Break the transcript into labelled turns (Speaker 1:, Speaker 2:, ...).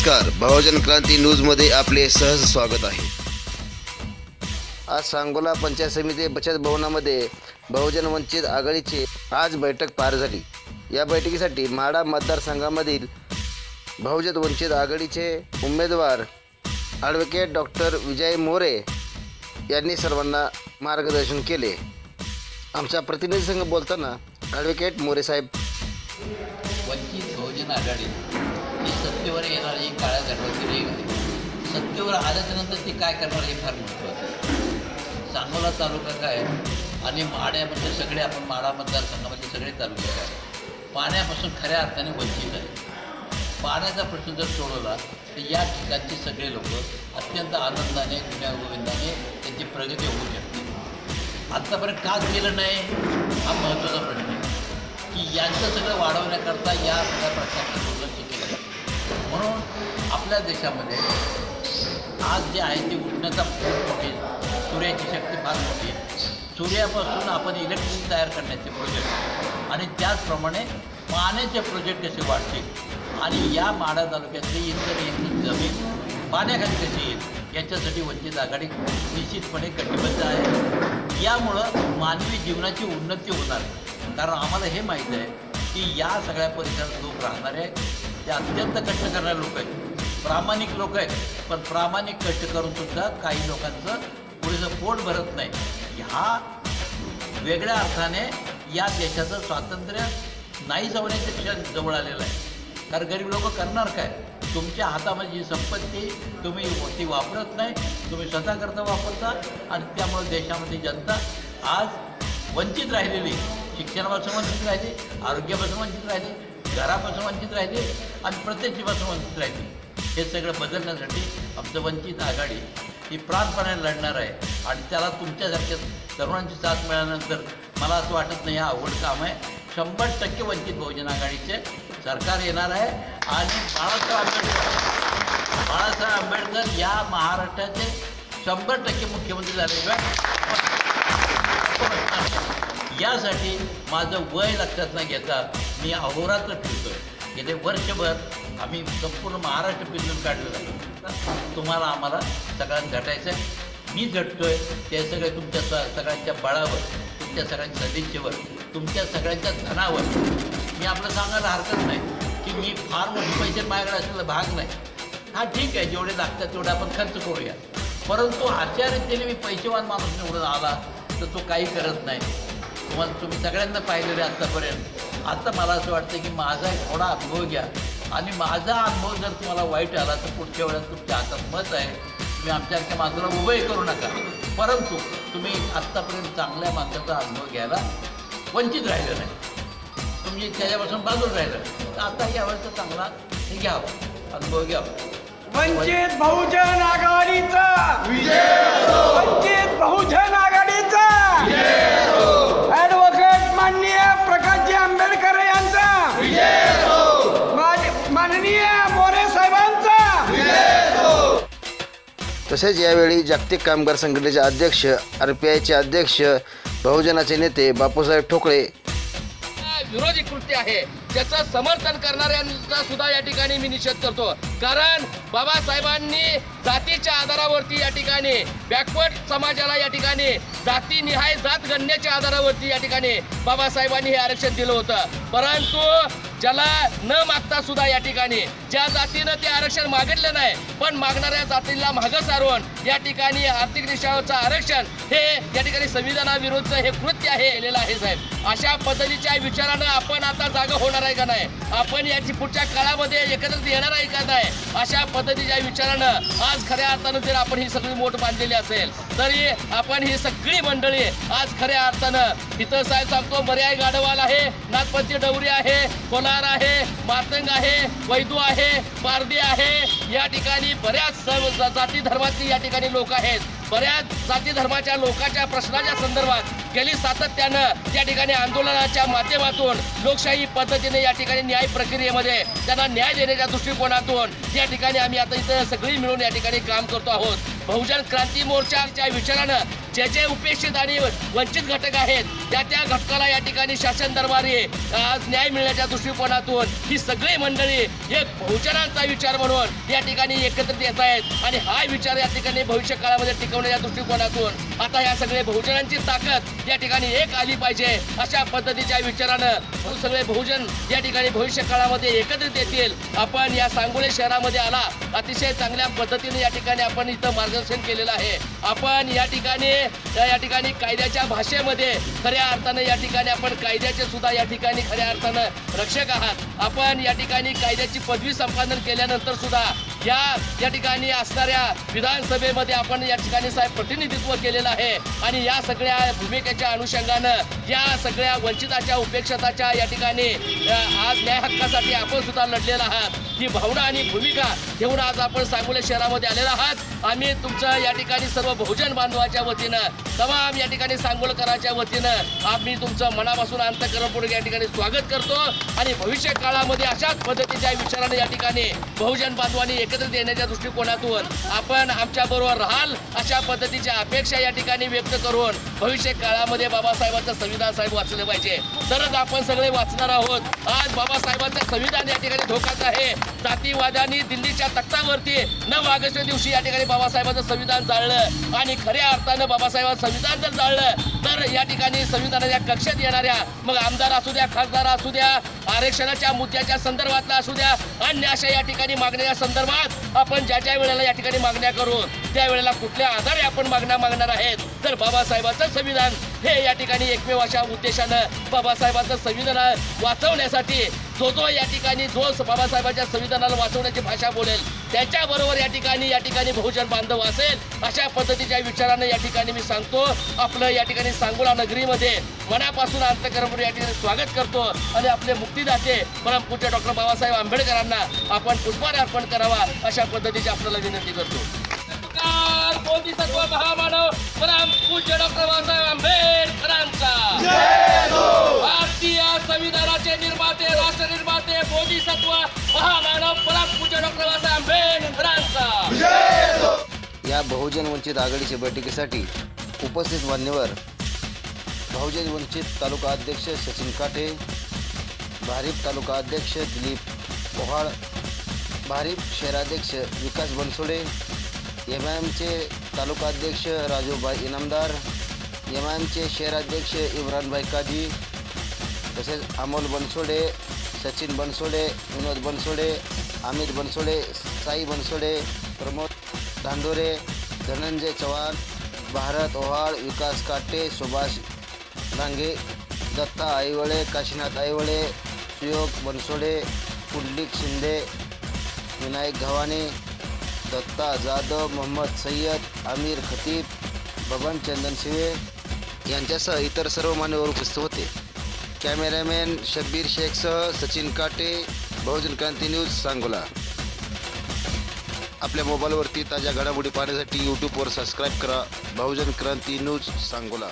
Speaker 1: नमस्कार. बहुजन क्रांती न्यूजमध्ये आपले सहज स्वागत आहे. आज सांगोला पंचायत समिती बचत भवनामध्ये बहुजन वंचित आघाडीची आज बैठक पार झाली. या बैठकीसाठी म्हाडा मतदारसंघामधील बहुजन वंचित आघाडीचे उमेदवार ॲडव्होकेट डॉक्टर विजय मोरे यांनी सर्वांना मार्गदर्शन केले. आमच्या प्रतिनिधी संघ बोलताना ॲडव्होकेट मोरे साहेब.
Speaker 2: वंचित बहुजन आघाडी. सत्तेवर येणारी ही काळ्या गटवाची रेग आहे. सत्तेवर आल्याच्यानंतर ती काय करणार हे फार महत्त्वाचं आहे. सांगोला तालुका काय आणि माड्यामध्ये सगळे आपण माडा मतदारसंघामध्ये सगळे तालुके काय पाण्यापासून खऱ्या अर्थाने वंचित आहे. पाण्याचा प्रश्न जर सोडवला तर या ठिकाणचे सगळे लोक अत्यंत आनंदाने गुण्यागोविंदाने त्यांची प्रगती होऊ शकते. आत्तापर्यंत का केलं नाही? हा महत्त्वाचा प्रश्न आहे. की यांचं सगळं वाढवण्याकरता या सगळ्या प्रश्नाचं म्हणून आपल्या देशामध्ये आज जे आहे ते उठण्याचा खूप मोठी सूर्याची शक्ती फार मोठी सूर्यापासून आपण इलेक्ट्रिसिटी तयार करण्याचे प्रोजेक्ट आणि त्याचप्रमाणे पाण्याचे प्रोजेक्ट कसे वाढतील? आणि या माडा तालुक्यातली इतर यांची जमीन पाण्याखाली कशी येईल? याच्यासाठी वंचित आघाडी निश्चितपणे कटिबद्ध आहे. यामुळं मानवी जीवनाची उन्नती होणार. कारण आम्हाला हे माहीत आहे की या सगळ्या परिसरात लोक राहणारे ते अत्यंत कष्ट करणारे लोक आहेत. प्रामाणिक लोक आहेत. पण प्रामाणिक कष्ट करून सुद्धा काही लोकांचं पुरेसं पोट भरत नाही. ह्या वेगळ्या अर्थाने या देशाचं स्वातंत्र्य नाही जवळण्याचे क्षण जवळ आलेलं आहे. कारण गरीब लोक करणार काय? तुमच्या हातामध्ये जी संपत्ती तुम्ही ती वापरत नाही तुम्ही स्वतःकरता वापरता आणि त्यामुळे देशामध्ये जनता आज वंचित राहिलेली शिक्षणापासून वंचित राहिली आरोग्यापासून वंचित राहिली घरापासून वंचित राहिली आणि प्रत्येकीपासून वंचित राहिली. हे सगळं बदलण्यासाठी आमचं वंचित आघाडी ही प्राणपणाने लढणार आहे आणि त्याला तुमच्यासारख्या तरुणांची साथ मिळाल्यानंतर मला असं वाटत नाही हा अवघड काम आहे. शंभर टक्के वंचित बहुजन आघाडीचे सरकार येणार आहे आणि बाळासाहेब आंबेडकर बाळासाहेब आंबेडकर या महाराष्ट्राचे शंभर टक्के मुख्यमंत्री झाल्याशिवाय यासाठी माझं वय लक्षात न घेता मी अहोरात्र फिरतोय. गेले वर्षभर आम्ही संपूर्ण महाराष्ट्र फिरून काढलं जातो तुम्हाला आम्हाला सगळ्यांना झटायचं आहे मी झटतोय ते सगळे तुमच्या स सगळ्यांच्या बळावर तुमच्या सगळ्यांच्या सदिच्छेवर तुमच्या सगळ्यांच्या धनावर. मी आपलं सांगायला हरकत नाही की मी फार मोठे पैसे माझ्याकडे असलेला भाग नाही. हा ठीक आहे जेवढे लागतात तेवढे आपण खर्च करूया. परंतु अशा रीतीने मी पैसेवान माणूस निवडून आला तर तो काही करत नाही. तुम्हाला तुम्ही सगळ्यांना पाहिलेले आत्तापर्यंत आता मला असं वाटतं की माझा एक थोडा अनुभव घ्या. आणि माझा अनुभव जर तुम्हाला वाईट आला तर पुढच्या वेळेस तुमच्या हातात मत आहे. तुम्ही आमच्यासारख्या माणसाला उभंही करू नका. परंतु तुम्ही आत्तापर्यंत चांगल्या माणसाचा अनुभव घ्यायला वंचित राहिलं नाही. तुम्ही त्याच्यापासून बाजूला राहिलं तर आता यावेळेचा चांगला हे घ्यावा अनुभव घ्यावा.
Speaker 3: वंचित बहुजन आघाडीचा! वंचित बहुजन आघाडीचा!
Speaker 1: तसेच यावेळी जागतिक कामगार संघटनेचे अध्यक्ष आर पी आयचे अध्यक्ष बहुजनाचे नेते बापूसाहेब ठोकळे.
Speaker 4: विरोधी कृत्य आहे. त्याचं समर्थन करणाऱ्यांचा सुद्धा या ठिकाणी मी निषेध करतो. कारण बाबासाहेबांनी जातीच्या आधारावरती या ठिकाणी बॅकवर्ड समाजाला या ठिकाणी जातीनिहाय जात गणण्याच्या आधारावरती या ठिकाणी बाबासाहेबांनी हे आरक्षण दिलं होतं. परंतु ज्याला न मागता सुद्धा या ठिकाणी ज्या जातीनं ते आरक्षण मागितलं नाही पण मागणाऱ्या जातीला मागं सारून या ठिकाणी आर्थिक निशाचं आरक्षण हे या ठिकाणी संविधानाविरुद्ध हे कृत्य आहे केलेलं आहे साहेब. अशा पद्धतीच्या विचारानं आपण आता जागा होणार आहे का नाही? आपण याची पुढच्या काळामध्ये एकत्रच येणार आहे का नाही? अशा पद्धतीच्या विचारानं आज खऱ्या अर्थानं जर आपण ही सगळी मोठ बांधलेली असेल तरी आपण ही सगळी मंडळी आज खऱ्या अर्थानं इथं साहेब सांगतो मर्याय गाडवाल आहे नागपंची डवरी आहे कोलार आहे मातंग आहे वैदू आहे पारदी आहे. या ठिकाणी बऱ्याच जाती धर्माची या ठिकाणी लोक आहेत. बऱ्याच जाती धर्माच्या लोकांच्या प्रश्नाच्या संदर्भात गेली सातत्यानं या ठिकाणी आंदोलनाच्या माध्यमातून लोकशाही पद्धतीने या ठिकाणी न्याय प्रक्रियेमध्ये त्यांना न्याय देण्याच्या दृष्टिकोनातून या ठिकाणी आम्ही आता इथं सगळी मिळून या ठिकाणी काम करतो आहोत. बहुजन क्रांती मोर्चाच्या विचारानं जे जे उपेक्षित आणि वंचित घटक आहेत त्या त्या घटकाला या ठिकाणी शासन दरबारी न्याय मिळण्याच्या दृष्टिकोनातून ही सगळी मंडळी एक बहुजनांचा विचार म्हणून या ठिकाणी एकत्रित येत आहेत. आणि हा विचार या ठिकाणी भविष्य काळामध्ये टिकवण्याच्या दृष्टिकोनातून आता या सगळे बहुजनांची ताकद या ठिकाणी एक आली पाहिजे अशा पद्धतीच्या विचारानं सगळे बहुजन या ठिकाणी भविष्य काळामध्ये एकत्रित येतील. आपण या सांगोले शहरामध्ये आला. अतिशय चांगल्या पद्धतीने या ठिकाणी आपण इथं मार्गदर्शन केलेलं आहे. आपण या ठिकाणी या ठिकाणी कायद्याच्या भाषेमध्ये खऱ्या अर्थानं या ठिकाणी आपण कायद्याचे सुद्धा या ठिकाणी खऱ्या अर्थानं रक्षक आहात. आपण या ठिकाणी कायद्याची पदवी संपादन केल्यानंतर सुद्धा या या ठिकाणी असणाऱ्या विधानसभेमध्ये आपण या ठिकाणी साहेब प्रतिनिधित्व केलेलं आहे. आणि या सगळ्या भूमिकेच्या अनुषंगानं या सगळ्या वंचिताच्या उपेक्षताच्या या ठिकाणी आज न्याय हक्कासाठी आपण सुद्धा लढलेला आहात. ही भावना आणि भूमिका घेऊन आज आपण सांगोले शहरामध्ये आलेला आहात. आम्ही तुमचं या ठिकाणी सर्व बहुजन बांधवाच्या वतीनं तमाम या ठिकाणी सांगोलकराच्या वतीनं आम्ही तुमचं मनापासून अंतकरणपूर्वक या ठिकाणी स्वागत करतो. आणि भविष्य काळामध्ये अशाच पद्धतीच्या विचाराने या ठिकाणी बहुजन बांधवांनी एकत्रित येण्याच्या दृष्टिकोनातून आपण आमच्या बरोबर राहाल अशा पद्धतीच्या अपेक्षा या ठिकाणी व्यक्त करून भविष्य काळामध्ये बाबासाहेबांचं संविधान साहेब वाचलं पाहिजे. तरच आपण सगळे वाचणार आहोत. आज बाबासाहेबांचं संविधान या ठिकाणी धोकाच आहे. जातीवादाने दिल्लीच्या तख्तावरती नऊ ऑगस्ट दिवशी या ठिकाणी बाबासाहेबांचं संविधान जाळलं. आणि खऱ्या अर्थानं बाबासाहेबांचं संविधान जर जाळलं तर या ठिकाणी संविधानाच्या कक्षेत येणाऱ्या मग आमदार असू द्या खासदार असू द्या आरक्षणाच्या मुद्द्याच्या संदर्भातला असू द्या अन्य अशा या ठिकाणी मागण्याच्या संदर्भात आपण ज्या ज्या वेळेला या ठिकाणी मागण्या करू त्यावेळेला कुठल्या आधारे आपण मागण्या मागणार आहेत? तर बाबासाहेबांचं संविधान हे या ठिकाणी एकमेव अशा उद्देशानं बाबासाहेबांचं संविधान वाचवण्यासाठी जो जो या ठिकाणी जो बाबासाहेबांच्या संविधानाला वाचवण्याची भाषा बोलेल. त्याच्याबरोबर या ठिकाणी या ठिकाणी बहुजन बांधव असेल. अशा पद्धतीच्या विचारानं या ठिकाणी मी सांगतो. आपलं या ठिकाणी सांगोला नगरीमध्ये मनापासून अंतकरण या ठिकाणी स्वागत करतो. आणि आपले मुक्तीदाते परमपूज्य डॉक्टर बाबासाहेब आंबेडकरांना आपण पुष्पहार अर्पण करावा अशा पद्धतीची आपल्याला विनंती करतो. निर्माते महामानव परम डॉक्टर बाबासाहेब आंबेडकरांचा
Speaker 1: या बहुजन वंचित आघाडीच्या बैठकीसाठी उपस्थित मान्यवर बहुजन वंचित तालुका अध्यक्ष सचिन काटे भारीप तालुका अध्यक्ष दिलीप पोहाळ भारीप शहराध्यक्ष विकास बनसोडे एम आय एमचे तालुका अध्यक्ष राजूभाई इनामदार एम आय एमचे शहराध्यक्ष इम्रानभाई काजी तसेच अमोल बनसोडे सचिन बनसोडे विनोद बनसोडे अमित बनसोडे साई बनसोडे प्रमोद धांडोरे धनंजय चव्हाण भारत ओहाळ विकास काटे सुभाष डांगे दत्ता आईवळे काशीनाथ आईवळे सुयोग बनसोडे पुंडलिक शिंदे विनायक घवाणे दत्ता जाधव मोहम्मद सय्यद आमिर खतीब बबन चंदन शिवे यांच्यासह इतर सर्व मान्यवर उपस्थित होते. कॅमेरामॅन शब्बीर शेखसह सचिन काटे बहुजन क्रांती न्यूज सांगोला। आपल्या मोबाईलवरती ताज्या घडामोडी पाहण्यासाठी यूट्यूबवर सबस्क्राईब करा बहुजन क्रांती न्यूज सांगोला.